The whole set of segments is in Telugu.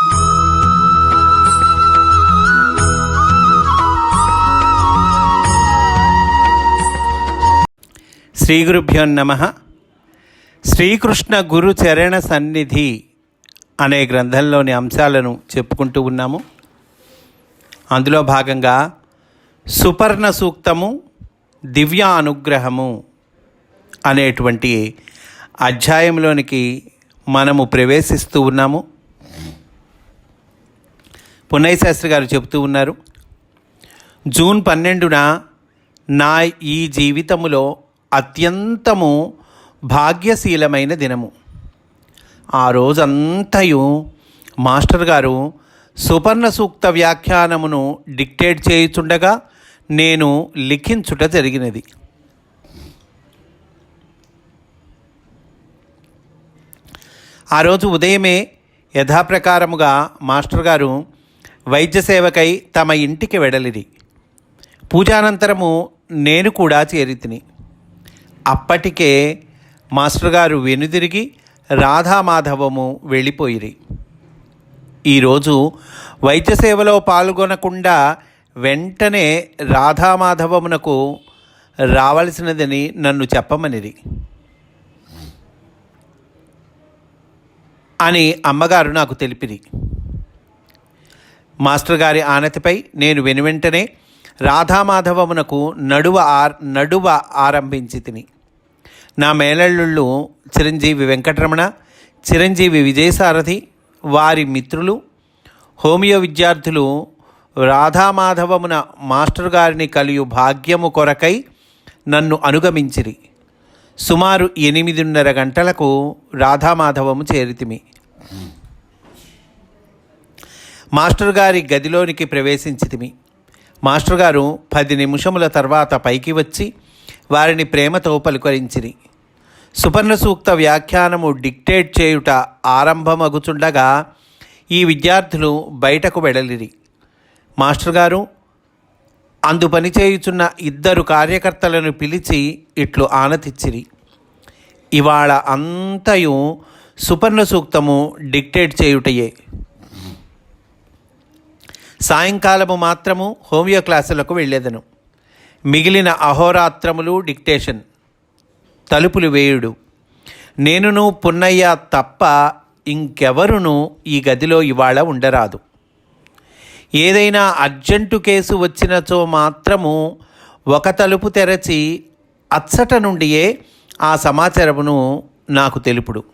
శ్రీ గురుభ్యో నమ. శ్రీకృష్ణ గురు చరణ సన్నిధి అనే గ్రంథంలోని అంశాలను చెప్పుకుంటూ ఉన్నాము. అందులో భాగంగా సుపర్ణ సూక్తము దివ్య అనుగ్రహము అనేటువంటి అధ్యాయంలోనికి మనము ప్రవేశిస్తూ ఉన్నాము. పున్నయ్య శాస్త్రి గారు చెబుతూ ఉన్నారు. జూన్ పన్నెండున నా ఈ జీవితములో అత్యంతము భాగ్యశీలమైన దినము. ఆ రోజంతయు మాస్టర్ గారు సుపర్ణ సూక్త వ్యాఖ్యానమును డిక్టేట్ చేయుచుండగా నేను లిఖించుట జరిగినది. ఆ రోజు ఉదయమే యథాప్రకారముగా మాస్టర్ గారు వైద్య సేవకై తమ ఇంటికి వెడలిరి. పూజానంతరము నేను కూడా చేరితిని. అప్పటికే మాస్టర్ గారు వెనుదిరిగి రాధామాధవము వెళ్ళిపోయిరి. ఈరోజు వైద్య సేవలో పాల్గొనకుండా వెంటనే రాధామాధవమునకు రావలసినదని నన్ను చెప్పమనిది అని అమ్మగారు నాకు తెలిపిరి. మాస్టర్ గారి ఆనతిపై నేను వెనువెంటనే రాధామాధవమునకు నడువ ఆర్ నడువ ఆరంభించి తిని. నా మేనల్లుళ్ళు చిరంజీవి వెంకటరమణ చిరంజీవి విజయసారథి వారి మిత్రులు హోమియో విద్యార్థులు రాధామాధవమున మాస్టర్ గారిని కలియు భాగ్యము కొరకై నన్ను అనుగమించిరి. సుమారు ఎనిమిదిన్నర గంటలకు రాధామాధవము చేరితిమి మాస్టర్ గారి గదిలోనికి ప్రవేశించితిమి. మాస్టర్ గారు పది నిమిషముల తర్వాత పైకి వచ్చి వారిని ప్రేమతో పలుకరించిరి. సుపర్ణ సూక్త వ్యాఖ్యానము డిక్టేట్ చేయుట ఆరంభమగుచుండగా ఈ విద్యార్థులు బయటకు వెడలిరి. మాస్టర్ గారు అందు పనిచేయుచున్న ఇద్దరు కార్యకర్తలను పిలిచి ఇట్లు ఆనతిచ్చిరి. ఇవాళ అంతయు సుపర్ణ సూక్తము డిక్టేట్ చేయుటయే. సాయంకాలము మాత్రము హోమియో క్లాసులకు వెళ్ళేదను. మిగిలిన అహోరాత్రములు డిక్టేషన్. తలుపులు వేయుడు. నేనును పున్నయ్య తప్ప ఇంకెవరును ఈ గదిలో ఇవాళ ఉండరాదు. ఏదైనా అర్జెంటు కేసు వచ్చినచో మాత్రము ఒక తలుపు తెరచి అచ్చట నుండియే ఆ సమాచారమును నాకు తెలుపుడు.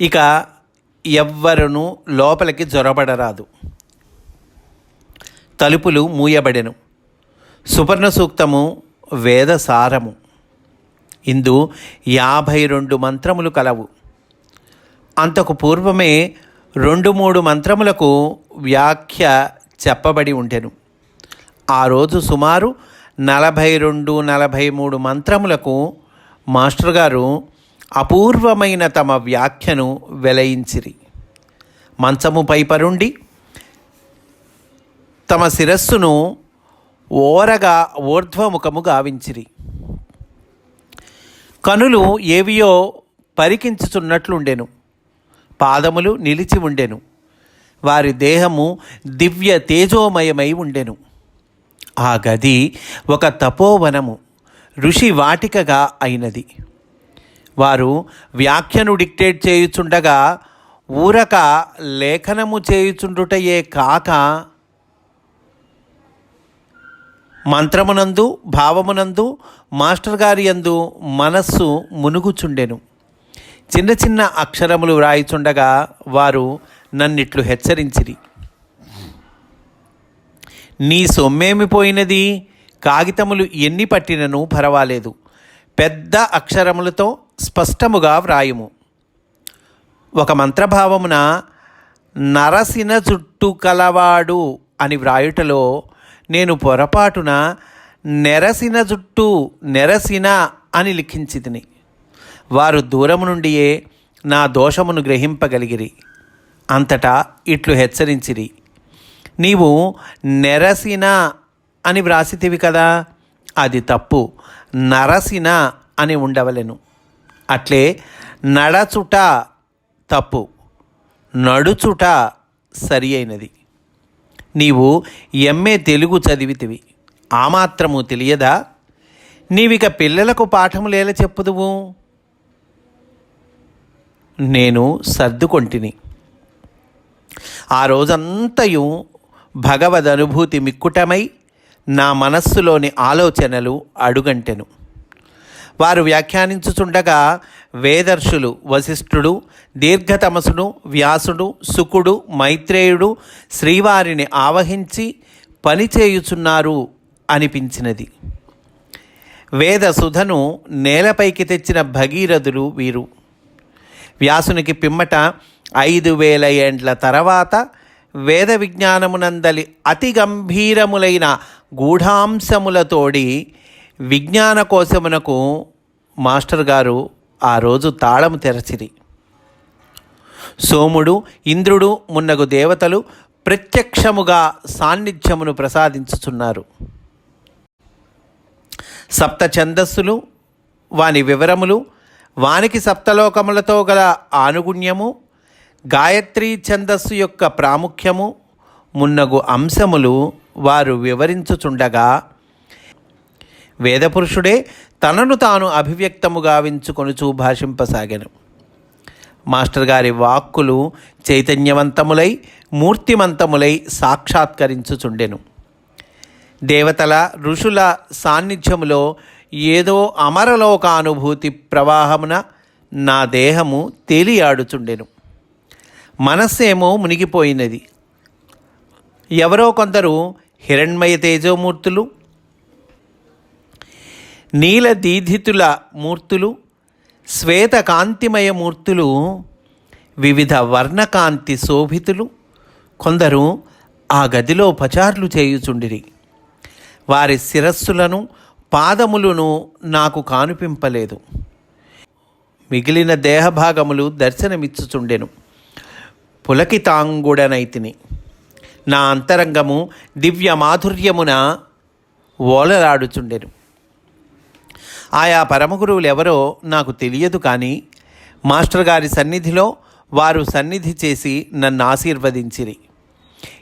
ఇక ఎవ్వరును లోపలికి జొరబడరాదు. తలుపులు మూయబడెను. సుపర్ణ సూక్తము వేదసారము. ఇందు యాభై రెండు మంత్రములు కలవు. అంతకు పూర్వమే రెండు మూడు మంత్రములకు వ్యాఖ్య చెప్పబడి ఉండెను. ఆ రోజు సుమారు నలభై రెండు నలభై మూడు మంత్రములకు మాస్టర్ గారు అపూర్వమైన తమ వ్యాఖ్యను వెలయించిరి. మంచము పైపరుండి తమ శిరస్సును ఓరగా ఊర్ధ్వముఖము గావించిరి. కనులు ఏవియో పరికించుచున్నట్లుండెను. పాదములు నిలిచి ఉండెను. వారి దేహము దివ్య తేజోమయమై ఉండెను. ఆ గది ఒక తపోవనము ఋషి వాటికగా అయినది. వారు వ్యాఖ్యను డిక్టేట్ చేయుచుండగా ఊరక లేఖనము చేయుచుండుటయే కాక మంత్రమునందు భావమునందు మాస్టర్ గారి యందు మనస్సు మునుగుచుండెను. చిన్న చిన్న అక్షరములు వ్రాయిచుండగా వారు నన్నిట్లు హెచ్చరించిరి. నీ సొమ్మేమి పోయినది? కాగితములు ఎన్ని పట్టినను పర్వాలేదు. పెద్ద అక్షరములతో స్పష్టముగా వ్రాయుము. ఒక మంత్రభావమున నరసిన చుట్టు కలవాడు అని వ్రాయుటలో నేను పొరపాటున నెరసిన జుట్టు నెరసిన అని లిఖించితిని. వారు దూరము నుండియే నా దోషమును గ్రహింపగలిగిరి. అంతటా ఇట్లు హెచ్చరించిరి. నీవు నెరసిన అని వ్రాసితివి కదా అది తప్పు. నరసిన అని ఉండవలెను. అట్లే నడచుట తప్పు. నడుచుట సరి అయినది. నీవు ఎంఏ తెలుగు చదివితివి. ఆ మాత్రము తెలియదా? నీవిక పిల్లలకు పాఠములేల చెప్పుదువు? నేను సర్దుకొంటిని. ఆ రోజంతయు భగవద్ అనుభూతి మిక్కుటమై నా మనస్సులోని ఆలోచనలు అడుగంటెను. వారు వ్యాఖ్యానించుచుండగా వేదర్షులు వశిష్ఠుడు దీర్ఘతమసుడు వ్యాసుడు సుకుడు మైత్రేయుడు శ్రీవారిని ఆవహించి పనిచేయుచున్నారు అనిపించినది. వేద సుధను నేలపైకి తెచ్చిన భగీరథులు వీరు. వ్యాసునికి పిమ్మట ఐదు వేల ఏండ్ల తర్వాత వేద విజ్ఞానమునందలి అతి గంభీరములైన గూఢాంశములతోడి విజ్ఞాన కోశమునకు మాస్టర్ గారు ఆ రోజు తాళము తెరచిరి. సోముడు ఇంద్రుడు మున్నగు దేవతలు ప్రత్యక్షముగా సాన్నిధ్యమును ప్రసాదించుచున్నారు. సప్త ఛందస్సులు వాని వివరములు వానికి సప్తలోకములతో గల ఆనుగుణ్యము గాయత్రీ ఛందస్సు యొక్క ప్రాముఖ్యము మున్నగు అంశములు వారు వివరించుచుండగా వేదపురుషుడే తనను తాను అభివ్యక్తము గావించుకొనుచూ భాషింపసాగాను మాస్టర్ గారి వాక్కులు చైతన్యవంతములై మూర్తిమంతములై సాక్షాత్కరించుచుండెను. దేవతల ఋషుల సాన్నిధ్యములో ఏదో అమరలోకానుభూతి ప్రవాహమున నా దేహము తేలియాడుచుండెను. మనస్సేమో మునిగిపోయినది. ఎవరో కొందరు హిరణ్మయ తేజోమూర్తులు నీలదీధితుల మూర్తులు శ్వేతకాంతిమయ మూర్తులు వివిధ వర్ణకాంతి శోభితులు కొందరు ఆ గదిలో పచార్లు చేయుచుండిరి. వారి శిరస్సులను పాదములను నాకు కానుపింపలేదు. మిగిలిన దేహభాగములు దర్శనమిచ్చుచుండెను. పులకితాంగుడనైతిని. నా అంతరంగము దివ్య మాధుర్యమున ఓలలాడుచుండెను. ఆయా పరమగురువులు ఎవరో నాకు తెలియదు కానీ మాస్టర్ గారి సన్నిధిలో వారు సన్నిధి చేసి నన్ను ఆశీర్వదించిరి.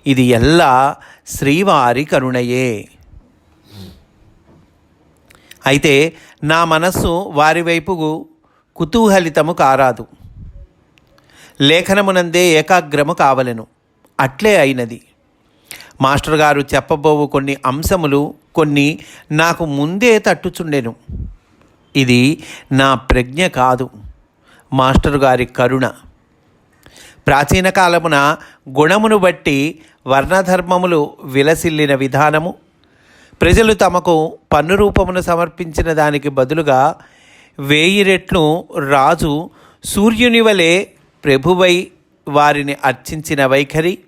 ఇది ఎల్లా శ్రీవారి కరుణయే. అయితే నా మనస్సు వారి వైపుకు కుతూహలితము కారాదు. లేఖనమునందే ఏకాగ్రము కావలెను. అట్లే అయినది. మాస్టర్ గారు చెప్పబోవు కొన్ని అంశములు కొన్ని నాకు ముందే తట్టుచుండెను. ఇది నా ప్రజ్ఞ కాదు. మాస్టర్ గారి కరుణ. ప్రాచీన కాలమున గుణమును బట్టి వర్ణధర్మములు విలసిల్లిన విధానము. ప్రజలు తమకు పన్ను రూపమును సమర్పించిన దానికి బదులుగా వేయి రెట్లు రాజు సూర్యుని వలె ప్రభువై వారిని అర్చించిన వైఖరి.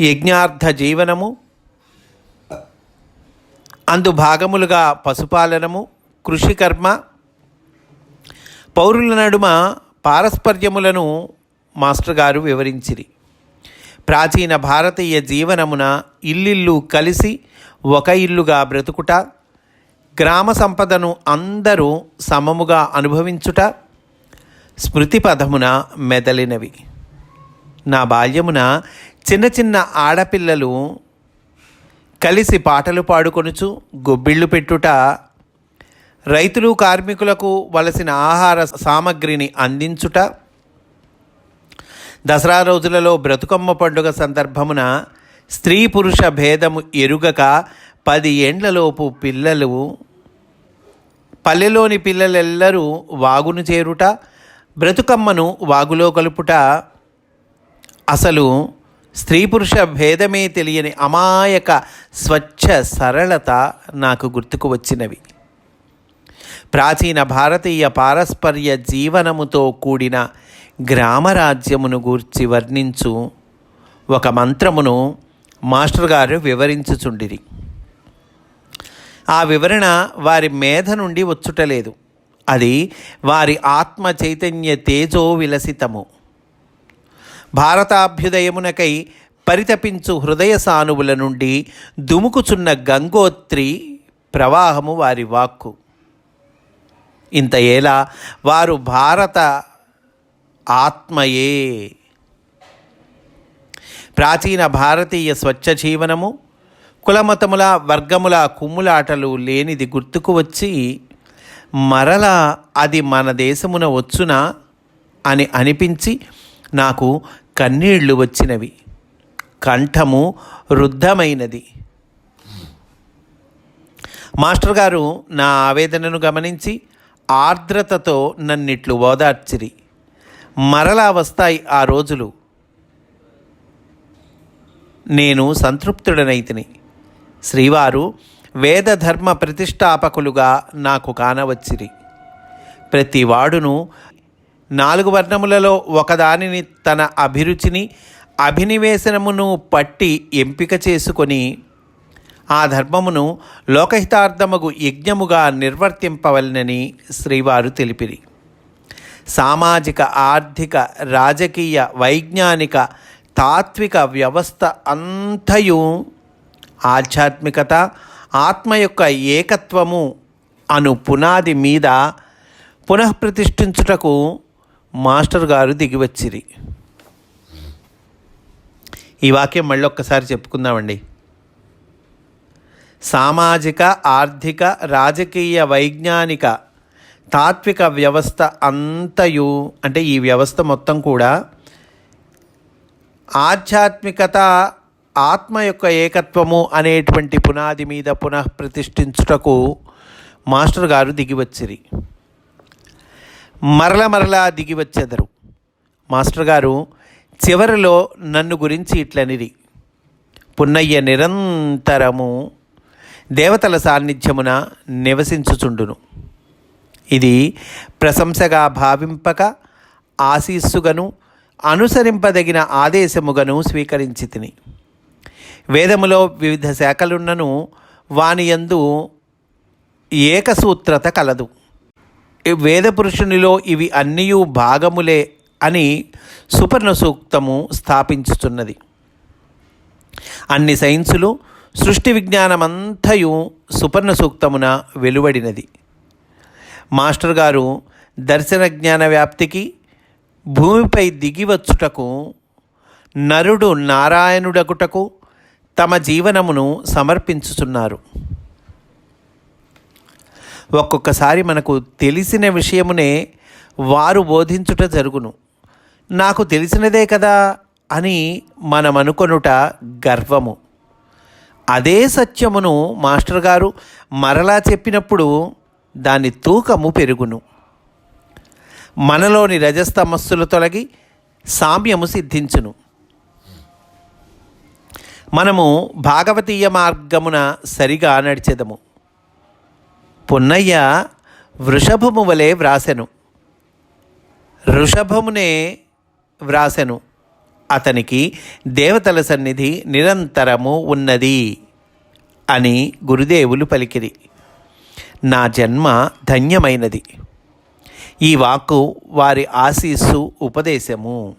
యజ్ఞార్థ జీవనము. అందు భాగములుగా పశుపాలనము. కృషి కర్మ పౌరుల నడుమ పారస్పర్యములను మాస్టర్ గారు వివరించిరి. ప్రాచీన భారతీయ జీవనమున ఇల్లిల్లు కలిసి ఒక ఇల్లుగా బ్రతుకుట గ్రామ సంపదను అందరూ సమముగా అనుభవించుట స్మృతి పదమున మెదలినవి. నా బాల్యమున చిన్న చిన్న ఆడపిల్లలు కలిసి పాటలు పాడుకొనుచు గొబ్బిళ్ళు పెట్టుట రైతులు కార్మికులకు వలసిన ఆహార సామగ్రిని అందించుట దసరా రోజులలో బ్రతుకమ్మ పండుగ సందర్భమున స్త్రీ పురుష భేదము ఎరుగక పది ఏండ్లలోపు పిల్లలు పల్లెలోని పిల్లలెల్లరూ వాగును చేరుట బ్రతుకమ్మను వాగులో కలుపుట. అసలు స్త్రీ పురుష భేదమే తెలియని అమాయక స్వచ్ఛ సరళత నాకు గుర్తుకు వచ్చినవి. ప్రాచీన భారతీయ పారస్పర్య జీవనముతో కూడిన గ్రామరాజ్యమును గూర్చి వర్ణించు ఒక మంత్రమును మాస్టర్ గారు వివరించుచుండిరి. ఆ వివరణ వారి మేధ నుండి వచ్చుటలేదు. అది వారి ఆత్మ చైతన్య తేజో విలసితము. భారతాభ్యుదయమునకై పరితపించు హృదయ సానువుల నుండి దుముకుచున్న గంగోత్రి ప్రవాహము వారి వాక్కు. ఇంత ఏలా? వారు భారత ఆత్మయే. ప్రాచీన భారతీయ స్వచ్ఛ జీవనము కులమతముల వర్గముల కుమ్ములాటలు లేనిది గుర్తుకు వచ్చి మరలా అది మన దేశమున వచ్చునా అని అనిపించి నాకు కన్నీళ్ళు వచ్చినవి. కంఠము రుద్ధమైనది. మాస్టర్ గారు నా ఆవేదనను గమనించి ఆర్ద్రతతో నన్నిట్లు ఓదార్చిరి. మరలా వస్తాయి ఆ రోజులు. నేను సంతృప్తుడనైతిని శ్రీవారు వేదధర్మ ప్రతిష్టాపకులుగా నాకు కానవచ్చిరి. ప్రతివాడును నాలుగు వర్ణములలో ఒకదానిని తన అభిరుచిని అభినివేశనమును పట్టి ఎంపిక చేసుకొని ఆ ధర్మమును లోకహితార్థమగు యజ్ఞముగా నిర్వర్తింపవలనని శ్రీవారు తెలిపిరి. సామాజిక ఆర్థిక రాజకీయ వైజ్ఞానిక తాత్విక వ్యవస్థ అంతయు ఆధ్యాత్మికత ఆత్మ యొక్క ఏకత్వము అను పునాది మీద పునఃప్రతిష్ఠించుటకు మాస్టర్ గారు దిగివచ్చిరి. ఈ వాక్యం మళ్ళీ ఒక్కసారి చెప్పుకుందామండి. సామాజిక ఆర్థిక రాజకీయ వైజ్ఞానిక తాత్విక వ్యవస్థ అంతయు అంటే ఈ వ్యవస్థ మొత్తం కూడా ఆధ్యాత్మికత ఆత్మ యొక్క ఏకత్వము అనేటువంటి పునాది మీద పునః ప్రతిష్ఠించుటకు మాస్టర్ గారు దిగివచ్చిరి. మరల మరలా దిగివచ్చెదరు. మాస్టర్ గారు చివరిలో నన్ను గురించి ఇట్లనిది పున్నయ్య నిరంతరము దేవతల సాన్నిధ్యమున నివసించుచుండును. ఇది ప్రశంసగా భావింపక ఆశీస్సుగను అనుసరింపదగిన ఆదేశముగను స్వీకరించి తిని వేదములో వివిధ శాఖలున్నను వానియందు ఏకసూత్రత కలదు. వేదపురుషునిలో వేద పురుషునిలో ఇవి అన్నీ భాగములే అని సుపర్ణ సూక్తము స్థాపించుతున్నది అన్ని సైన్సులు సృష్టి విజ్ఞానమంతయు సుపర్ణ సూక్తమున వెలువడినది. మాస్టర్ గారు దర్శన జ్ఞాన వ్యాప్తికి భూమిపై దిగివచ్చుటకు నరుడు నారాయణుడగుటకు తమ జీవనమును సమర్పించుచున్నారు. ఒక్కొక్కసారి మనకు తెలిసిన విషయమునే వారు బోధించుట జరుగును. నాకు తెలిసినదే కదా అని మనం అనుకొనుట గర్వము. అదే సత్యమును మాస్టర్ గారు మరలా చెప్పినప్పుడు దాని తూకము పెరుగును. మనలోని రజస్తమస్సులు తొలగి సామ్యము సిద్ధించును. మనము భాగవతీయ మార్గమున సరిగా నడిచెదము. పున్నయ్య వృషభము వలె వ్రాసెను. వృషభమునే వ్రాసెను. అతనికి దేవతల సన్నిధి నిరంతరము ఉన్నది అని గురుదేవులు పలికిరి. నా జన్మ ధన్యమైనది. ఈ వాక్కు వారి ఆశీస్సు ఉపదేశము.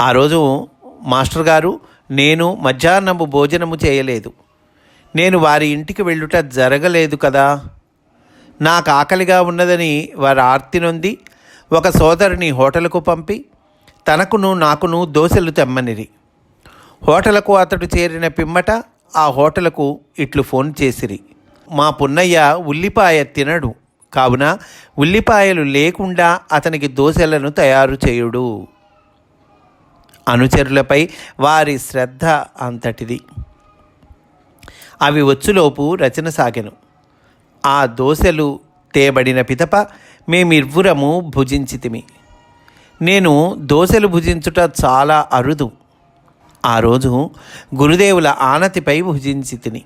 ఆ రోజు మాస్టర్ గారు నేను మధ్యాహ్నము భోజనము చేయలేదు. నేను వారి ఇంటికి వెళ్ళుట జరగలేదు కదా. నాకు ఆకలిగా ఉన్నదని వారు ఆర్తి నొంది ఒక సోదరుని హోటల్కు పంపి తనకును నాకును దోశలు తెమ్మనిరి. హోటలకు అతడు చేరిన పిమ్మట ఆ హోటలకు ఇట్లు ఫోన్ చేసిరి. మా పున్నయ్య ఉల్లిపాయ తినడు కావున ఉల్లిపాయలు లేకుండా అతనికి దోశలను తయారు చేయుడు. అనుచరులపై వారి శ్రద్ధ అంతటిది. అవి వచ్చులోపు రచన సాగెను. ఆ దోశలు తేబడిన పితప మేమిర్వురము భుజించితిమి. నేను దోశలు భుజించుట చాలా అరుదు. ఆ రోజు గురుదేవుల ఆనతిపై భుజించి తిని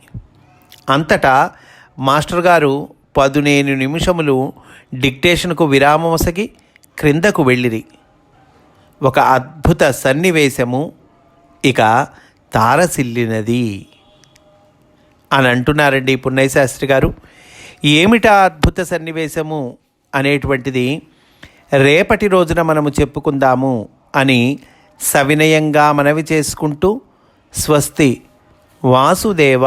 అంతటా మాస్టర్ గారు పదునేను నిమిషములు డిక్టేషన్కు విరామమొసగి క్రిందకు వెళ్ళిరి. ఒక అద్భుత సన్నివేశము ఇక తారసిల్లినది. అని అంటున్నారండి పున్నయ్య శాస్త్రి గారు. ఏమిటా అద్భుత సన్నివేశము అనేటువంటిది రేపటి రోజున మనము చెప్పుకుందాము అని సవినయంగా మనవి చేసుకుంటూ స్వస్తి వాసుదేవ.